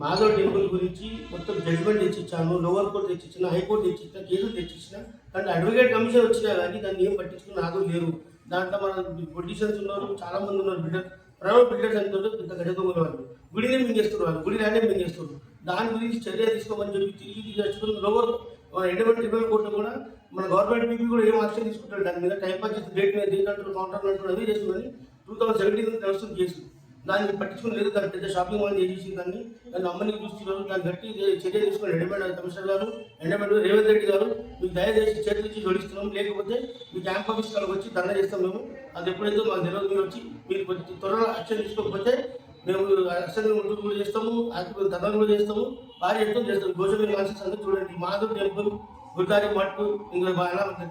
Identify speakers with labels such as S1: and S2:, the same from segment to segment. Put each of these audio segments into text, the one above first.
S1: Madhav temple గురించి మొత్తం judgement తెచ్చిచ్చాను లోవర్ కోర్టు తెచ్చిచ్చిన హైకోర్టు తెచ్చిచ్చిన కేసులు తెచ్చిచ్చిన. కానీ అడ్వకేట్ కమిషన్ వచ్చినా కానీ దాన్ని ఏం పట్టించుకుని నాదో లేరు. దాంట్లో మన పొలిటీషియన్స్ ఉన్నారు చాలా మంది ఉన్నారు. బిల్డర్ ప్రైవేట్ బిల్డర్స్ అంటారు పెద్ద గడ్డదొంగల వాళ్ళు. గుడినే మింగేస్తున్నారు వాళ్ళు గుడి ల్యాండే మింగేస్తున్నారు. దాని గురించి చర్య తీసుకోమని చెప్పి తిరిగి తిరిగి లోవర్ మన ఎండమెంట్ ట్రిబ్యునల్ కోర్టు కూడా మన గవర్నమెంట్ పీపీ కూడా ఏం యాక్షన్ తీసుకుంటారు? దాని మీద టైం పాస్ చేసి డేట్ మీద డేట్ అంటారు కౌంటర్ అంటారు అవి చేస్తుందని టూ థౌసండ్ సెవెంటీన్ నడుస్తుంది కేసు. దాన్ని పట్టించుకుని లేదు దాని పెద్ద షాపింగ్ మాల్ చేసి దాన్ని. దాన్ని అమ్మని చూస్తున్నారు దాన్ని గట్టి చర్య తీసుకుని ఎండమెంట్ కమిషనర్ గారు ఎండమెంట్ రేవంత్ రెడ్డి గారు మీకు దయచేసి చేతులు ఇచ్చి జోడిస్తున్నాం. లేకపోతే మీ క్యాంప్ ఆఫీస్ కాడికి వచ్చి దండ చేస్తాం మేము. అది ఎప్పుడైతే మాకు తెలియదు మీరు వచ్చి మీరు కొంచెం త్వరలో యాక్షన్ తీసుకోకపోతే మేము అసెంబ్లీ ముందు కూడా చేస్తాము యాక్టివ్ కూడా చేస్తాము. భారీ ఎత్తున చేస్తాం. భోజనం కాన్సెప్ట్స్ అందరూ చూడండి. మాధవ్ టెంపుల్ గురుదారి మట్టు ఇంకా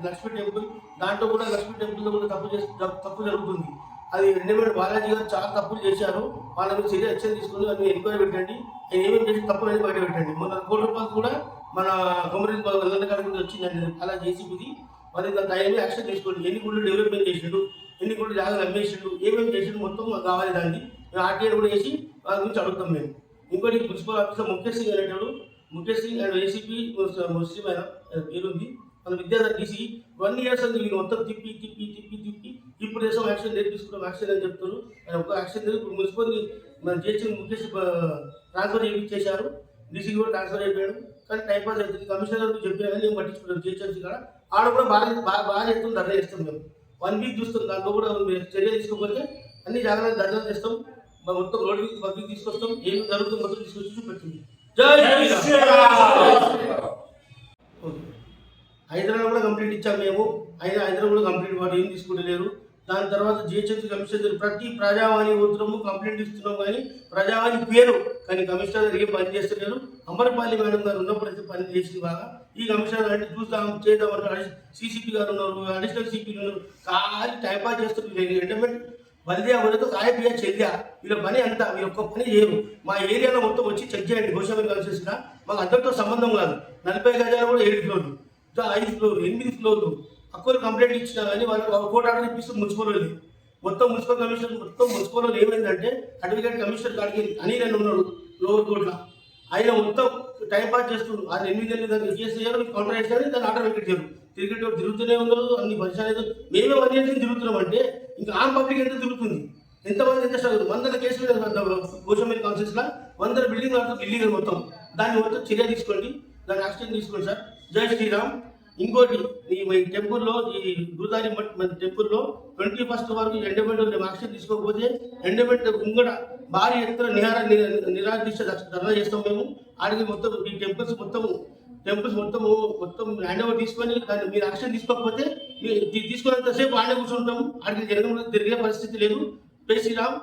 S1: లక్ష్మీ టెంపుల్ దాంట్లో కూడా లక్ష్మీ టెంపుల్లో కూడా తప్పు చేసి తప్పు జరుగుతుంది. అది రెండేమేడు బాలాజీ గారు చాలా తప్పులు చేశారు. వాళ్ళ మీద చర్య యాక్షన్ తీసుకుని వాళ్ళని ఎంక్వైరీ పెట్టండి. నేను ఏమేమి చేసి తప్పు అనేది బయట పెట్టండి. మన కోటి రూపాయలు కూడా మన కొమరి కాడ నుంచి వచ్చిందండి. అలా జేసీబీది మరి దాని యాక్షన్ తీసుకోండి. ఎన్ని గుళ్ళు డెవలప్మెంట్ చేసిండు ఎన్ని గుళ్ళు జాగ్రత్త అమ్మేసిండు ఏమేమి చేసిండు మొత్తం మాకు కావాలి దాన్ని మేము ఆర్టీఐ కూడా వేసి వాళ్ళ గురించి అడుగుతాం మేము. ఇంకోటి ప్రిన్సిపల్ ఆఫీసర్ ముఖేష్ సింగ్ అనేటాడు ముఖేష్ సింగ్ అండ్ ఏసీపీ ముస్లిం ఆయన పేరుంది. మన విద్యార్థి తీసి వన్ ఇయర్స్ అని మొత్తం తిప్పి తిప్పి తిప్పి తిప్పి దేశం యాక్షన్ రేట్ తీసుకుంటాం యాక్షన్ అని చెప్తారు ఆయన ఒక యాక్షన్ లేదు ఇప్పుడు మున్సిపల్ని మన జిహెచ్ఎం ముఖేష్ ట్రాన్స్ఫర్ చేయించేశారు. డీసీ కూడా ట్రాన్స్ఫర్ అయిపోయాడు. కానీ టైం పాస్ అవుతుంది. కమిషనర్ చెప్పినా కానీ నేను పట్టించుకుంటాం జిహెచ్ఎంసీ కూడా. ఆడ కూడా బాగా బాగా బాగా చెప్తుంది ధర్నా చేస్తాం మేము. వన్ వీక్ చూస్తాం. దాంట్లో కూడా చర్య తీసుకోకపోతే అన్ని జాగ్రత్తలు ధర్నా చేస్తాం. మా మొత్తం రోడ్డు పబ్లిక్ తీసుకొస్తాం. ఏం జరుగుతుందో మొత్తం తీసుకొచ్చి చూపెట్టింది. హైదరాబాద్ కూడా కంప్లీట్ ఇచ్చాం మేము. హైదరాబాద్ కూడా కంప్లీట్ వాడు ఏం తీసుకుంటలేరు. దాని తర్వాత జిహెచ్ఎంసీ కమిషనర్ ప్రతి ప్రజావాణి ఉత్తరము కంప్లైంట్ ఇస్తున్నాం కానీ ప్రజావాణి పేరు కానీ కమిషనర్ ఏం పని చేస్తలేరు. అమరపాలి మేడం గారు ఉన్నప్పుడు పని చేసింది బాగా. ఈ కమిషనర్ అంటే చూద్దాం చేద్దాం అంటే సీసీపీ గారు ఉన్నారు అడిషనల్ సిపి ఉన్నారు. కానీ టైం పాస్ చేస్తున్నారు ఎంటర్మెంట్ బల్దే అవ్వలేదు కాయపీయ చెల్లియా. వీళ్ళ పని అంతా మీరు ఒక్క పని చేయరు. మా ఏరియాలో మొత్తం వచ్చి చెక్ చేయండి. గోషామి కలిసేసిన మాకు అందరితో సంబంధం కాదు. నలభై గజాలు కూడా ఏడు ఫ్లోర్లు. ఐదు ఫ్లోర్లు ఎనిమిది ఫ్లోర్లు. అక్కడ కంప్లైంట్ ఇచ్చినా కానీ వాళ్ళు ఒక కోట ఆర్డర్ ఇప్పిస్తే మున్సిపల్ వాళ్ళది మొత్తం మున్సిపల్ కమిషనర్ మొత్తం మున్సిపల్ వాళ్ళు ఏమైందంటే అడ్వకేట్ కమిషనర్ కాడికి అని అని ఉన్నాడు లోవర్ కోర్టులో ఆయన మొత్తం టైం పాస్ చేస్తుండు. ఆయన ఎనిమిది ఎనిమిది దాన్ని కేసు చేయాలి కౌంటర్ చేయాలి దాన్ని ఆర్డర్ వెంకట్ చేయరు తిరిగి తిరుగుతూనే ఉండదు అన్ని పరిచయాలు మేమే వన్ ఇయర్స్ తిరుగుతున్నాం అంటే ఇంకా ఆన్ పబ్లిక్ ఎంత తిరుగుతుంది? ఎంతమంది ఎంత స్ట్రగుల్? వందల కేసులు గోషమేరి కౌన్సిల్స్ లా? వందల బిల్డింగ్ బిల్డింగ్ మొత్తం. దాన్ని మొత్తం చర్య తీసుకోండి. దాన్ని యాక్షన్ తీసుకోండి సార్. జై శ్రీరామ్. ఇంకోటి ఈ మీ టెంపుల్లో ఈ గురుదారి మన టెంపుల్లో ట్వంటీ ఫస్ట్ వరకు ఎండమెంట్ మేము యాక్షన్ తీసుకోకపోతే ఎండమెంట్ ముంగడ భారీ ఎత్తున నిహార నిరాహార దీక్ష ధర్నా చేస్తాం మేము. ఆడికి మొత్తం ఈ టెంపుల్స్ మొత్తం టెంపుల్స్ మొత్తం మొత్తం హ్యాండ్ ఓవర్ తీసుకొని దాన్ని మీరు యాక్షన్ తీసుకోకపోతే తీసుకున్నంతసేపు ఆడే కూర్చుంటాం. ఆడికి జరగడం తిరిగే పరిస్థితి లేదు. జై శ్రీరామ్.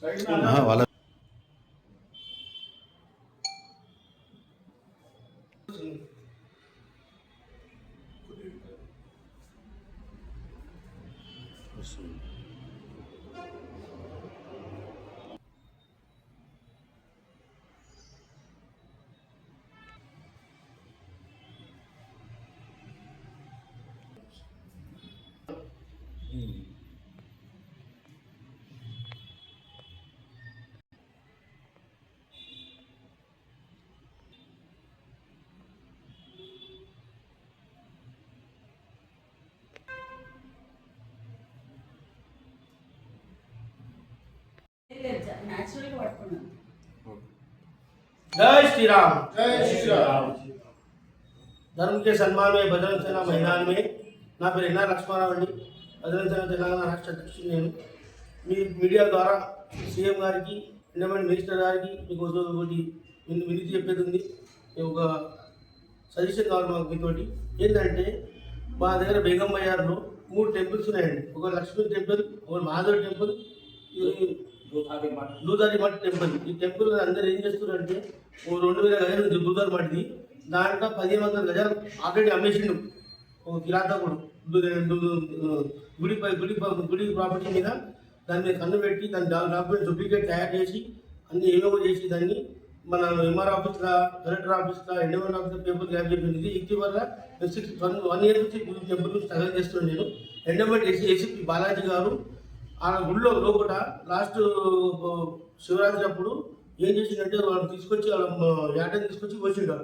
S1: జై హిందూ రాష్ట్ర.
S2: జై శ్రీరామ్
S3: ఆహా, వాళ్ళ
S4: న్యాచురల్గా పట్టుకున్నాను
S1: जय श्री राम
S2: జై శ్రీరామ్
S1: धर्म के सम्मान में बजरंग सेना मैदान में నా పేరు ఎన్ఆర్ లక్ష్మారావు అండి బజరంగ సేన తెలంగాణ రాష్ట్ర అధ్యక్షుడు నేను మీ మీడియా ద్వారా సీఎం గారికి ఇండమెంట్ మినిస్టర్ గారికి మీకు ఒక- ఒకటి విని- వినతి చెప్పేది ఉంది మీకు ఒక సజెషన్ కావాలి మాకు మీతోటి ఏంటంటే మా దగ్గర బేగం బయ్యార్లో మూడు టెంపుల్స్ ఉన్నాయండి ఒక లక్ష్మీ టెంపుల్ ఒక మహాదేవ్ టెంపుల్ ఈ- దూదారి మట్టి టెంపుల్ ఈ టెంపుల్ అందరూ ఏం చేస్తున్నారంటే ఓ రెండు వేల గజాలు ఉంది దూదారి మఠది. దాంట్లో పదిహేను వందల గజాలు ఆల్రెడీ అమ్మేసిండు. ఒక కిరాతకుడు దు- గుడి గుడి గుడి ప్రాపర్టీ మీద దాని మీద కన్ను పెట్టి దాని డాక్యుమెంట్ డూప్లికేట్ తయారు చేసి అన్ని ఏమేమో చేసి దాన్ని మన ఎంఆర్ ఆఫీస్లో కలెక్టర్ ఆఫీస్లో ఎండోమెంట్ ఆఫీస్లో పేపర్ గ్యాప్ చెప్పింది ఇది ఇటీవల సిక్స్ వన్ వన్ ఇయర్ నుంచి టెంపుల్ స్ట్రగల్ చేస్తున్నాను నేను. ఎండోమెంట్ ఏసీ ఏసీపీ బాలాజీ గారు ఆ గుళ్ళో లోపల లాస్ట్ శివరాత్రి అప్పుడు ఏం చేసిందంటే వాళ్ళు తీసుకొచ్చి వాళ్ళ యాటని తీసుకొచ్చి పోసిండు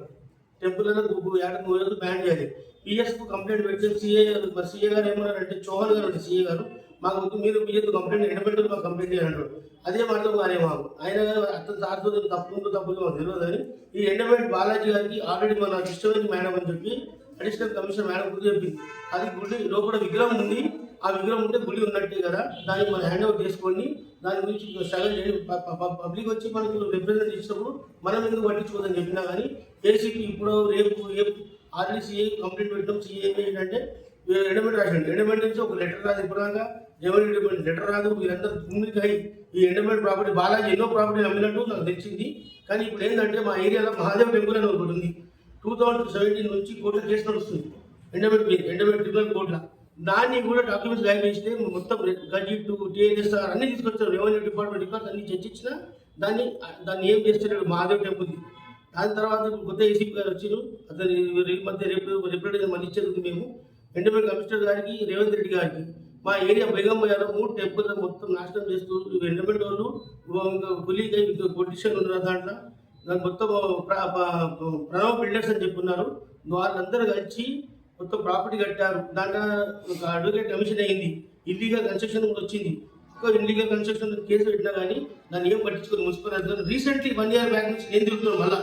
S1: టెంపుల్లో ఏటకు పోయేది బ్యాన్ చేయాలి. పిఎస్కు కంప్లైంట్ పెడితే సీఏ మరి సీఏ గారు ఏమన్నారంటే చౌహాన్ గారు అంటే సీఏ గారు మాకు వద్దు మీరు పిఎస్ కంప్లైంట్ ఎండబెట్టు మాకు కంప్లైంట్ చేయాలంటారు. అదే మాటలు గారే మాకు. ఆయన గారు అర్థం సార్తో తప్పు ఉందో తప్పు మాకు తెలియదు అని ఈ ఎండబెట్ బాలాజీ గారికి ఆల్రెడీ మన ఇష్టమైన మేడం అని చెప్పి అడిషనల్ కమిషనర్ మేడం గుర్తు చెప్పింది. అది గుడి లోపల విగ్రహం ఉంది. ఆ విగ్రహం ఉంటే గుడి ఉన్నట్టే కదా? దాన్ని మనం హ్యాండ్ ఓవర్ చేసుకొని దాని గురించి స్ట్రగల్ చేయండి పబ్లిక్ వచ్చి మనకి రిప్రజెంట్ ఇచ్చినప్పుడు మనం ఎందుకు పట్టించుకోదని చెప్పినా కానీ ఏసీకి ఇప్పుడు రేపు రేపు ఆల్రెడీ కంప్లీట్ పెట్టడం సీఏ ఏంటంటే ఎండమెంట్ రాసండి ఎండమెంట్ నుంచి ఒక లెటర్ రాదు ఇప్పుడుగా ఎండమెంట్ లెటర్ రాదు. వీరందరూ భూమికి అయి ఈ ఎండమెంట్ ప్రాపర్టీ బాలాజీ ఎన్నో ప్రాపర్టీ అమ్మినట్టు నాకు తెచ్చింది కానీ ఇప్పుడు ఏంటంటే మా ఏరియాలో మహాదేవ్ టెంపుల్ అని ఒకటి ఉంది. టూ థౌజండ్ సెవెంటీన్ నుంచి కోర్టులో కేసు నడుస్తుంది. ఎండమెంట్ మీద ఎండమెంట్ ట్రిబ్యునల్ కోర్టులో. దాన్ని కూడా డాక్యుమెంట్స్ గాయం చేస్తే మొత్తం గజిట్ టీఎస్ అన్ని తీసుకొచ్చారు. రెవెన్యూ డిపార్ట్మెంట్ రికార్డ్స్ అన్ని చర్చించిన దాన్ని దాన్ని ఏం చేస్తున్నాడు? మహాదేవ్ టెంపుల్ది దాని తర్వాత కొత్త ఏసీపీ గారు వచ్చారు అతని మధ్య రేపు రిప్రజెంటేషన్ మళ్ళీ ఇచ్చేది మేము. ఎండమెంట్ కమిషనర్ గారికి రేవంత్ రెడ్డి గారికి. మా ఏరియా బేగంబయ్యారు మూడు టెంపుల్ మొత్తం నాశనం చేస్తూ ఎండమెంట్ వాళ్ళు పులికై పొలిటీషియన్ ఉన్నారు దాంట్లో. దాని మొత్తం ప్రణవ్ బిల్డర్స్ అని చెప్పున్నారు వాళ్ళందరూ కలిసి మొత్తం ప్రాపర్టీ కట్టారు. దాంట్లో ఒక అడ్వకేట్ కమిషన్ అయింది. ఇల్లీగల్ కన్స్ట్రక్షన్ కూడా వచ్చింది. ఒక ఇల్లీగల్ కన్స్ట్రక్షన్ కేసు పెట్టినా కానీ దాన్ని ఏం పట్టించుకుని మున్సిపల్ అధికారులు. రీసెంట్లీ వన్ ఇయర్ బ్యాక్ నుంచి నేను తిరుగుతున్నాను మళ్ళీ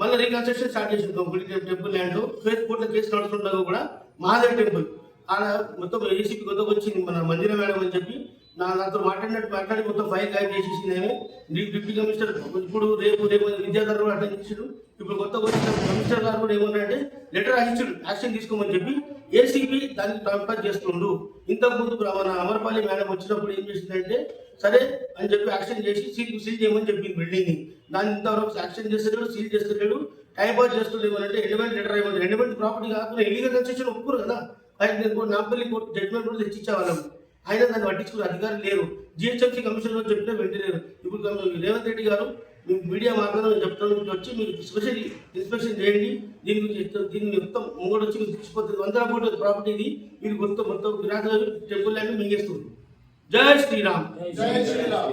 S1: మళ్ళీ రీకన్స్ట్రక్షన్ స్టార్ట్ చేసింది కంప్లీట్ టెంపుల్ ల్యాండ్ ఫేస్ కోర్టులో కేసు నడుస్తుండగా కూడా మహాదేవ్ టెంపుల్ ఆడ మొత్తం ఏసీపీ కొత్తగా వచ్చింది. మన మందిర మేడం అని చెప్పి నా నాతో మాట్లాడినట్టు మాట్లాడి మొత్తం ఫైల్ గాయం చేసేసింది ఆమె. డిప్యూటీ కమిషనర్ ఇప్పుడు రేపు రేపు విద్యాధర్ అటెండ్ చేసాడు. ఇప్పుడు కొత్త వచ్చిన కమిషనర్ గారు కూడా ఏమన్నారంటే లెటర్ రాయించాడు యాక్షన్ తీసుకోమని చెప్పి ఏసీపీ దాన్ని ట్రాన్స్ఫర్ చేస్తుండు. ఇంతకుముందు మన అమర్పాలి మేడం వచ్చినప్పుడు ఏం చేసిందంటే సరే అని చెప్పి యాక్షన్ చేసి సీల్ సీల్ చేయమని చెప్పింది బిల్డింగ్ని దాన్ని ఇంతవరకు యాక్షన్ చేస్తలేడు సీల్ చేస్తలేడు టైం పాస్ చేస్తుండే అంటే ఎండమెంట్ లెటర్ ఇవ్వండి. ఎండమెంట్ ప్రాపర్టీ కాకుండా ఇల్లీగల్ కన్స్ట్రక్షన్ ఒప్పుకోరు కదా. ఆయన నేను నాపల్లి నాంపల్లి కోర్టు జడ్జ్మెంట్ కూడా తెచ్చిచ్చే వాళ్ళం అయినా దాన్ని పట్టించుకునే అధికారులు లేరు జిహెచ్ఎంసీ కమిషనర్ చెప్తే వెంటనే ఇప్పుడు రేవంత్ రెడ్డి గారు మీకు మీడియా మార్గంలో నేను చెప్తాను మీకు వచ్చి మీరు స్పెషల్ ఇన్స్పెక్షన్ చేయండి. దీని గురించి దీన్ని మొత్తం ముంగడు వచ్చి మీకు తీసుకుపోతుంది వందల కోట్ల ప్రాపర్టీ ఇది. మీరు మొత్తం మొత్తం విరాట్ టెంపుల్ ల్యాండ్ మింగేస్తుంది జై శ్రీరామ్.
S2: జై శ్రీరామ్.